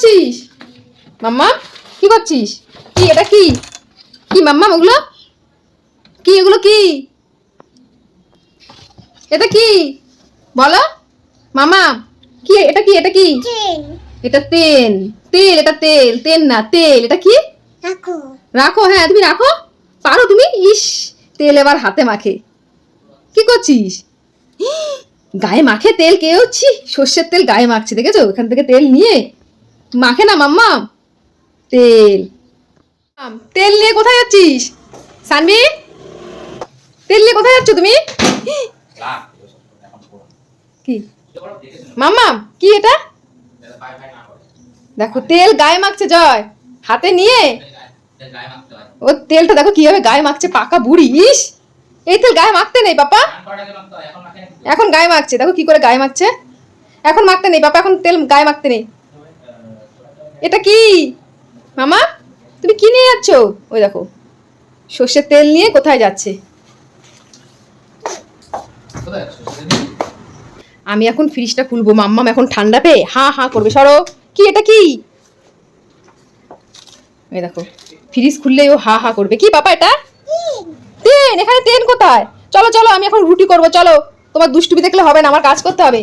করছিস? মাম্মা কি করছিস? কি এটা কি? কি মাম্মা ওগুলো? কি এগুলো কি? এটা কি? বলো। মামা কি এটা কি এটা কি? এটা তেল। তেল এটা তেল। তেল না তেল। এটা কি? রাখো। হ্যাঁ তুমি রাখো। পারো তুমি? ইস তেল এবার হাতে মাখে। কি করছিস? গায়ে মাখে তেল কে হচ্ছি সর্ষের তেল গায়ে মাখছে দেখেছ? ওখান থেকে তেল নিয়ে মাখে না মাম্মা? তেল। তেল নিয়ে কোথায় যাচ্ছিস? সানবি? তেল নিয়ে কোথায় যাচ্ছ তুমি? কি? মাম্মা, কি এটা? দেখো, তেল গায়ে মাখছে, জয়। হাতে নিয়ে? ও তেলটা দেখো কীভাবে গায়ে মাখছে, পাকা বুড়ি। ইস! এই তেল গায়ে মাখতে নেই, পাপা। এখন গায়ে মাখছে, দেখো কি করে গায়ে মাখছে। এখন মাখতে নেই, পাপা, এখন তেল গায়ে মাখতে নেই। এটা কি? মামা তুমি কি নিয়ে যাচ্ছ? ওই দেখো সর্ষের তেল নিয়ে কোথায় যাচ্ছে? আমি এখন ফ্রিজটা খুলবো মাম্মাম এখন ঠান্ডা পেয়ে হা হা করবে সরো। কি এটা কি? এই দেখো ফ্রিজ খুললেই ও হা হা করবে। কি পাপা এটা? তেন এখানে তেন কোথায়? চলো চলো আমি এখন রুটি করব চলো। তোমার দুষ্টুমি দেখলে হবে না আমার কাজ করতে হবে।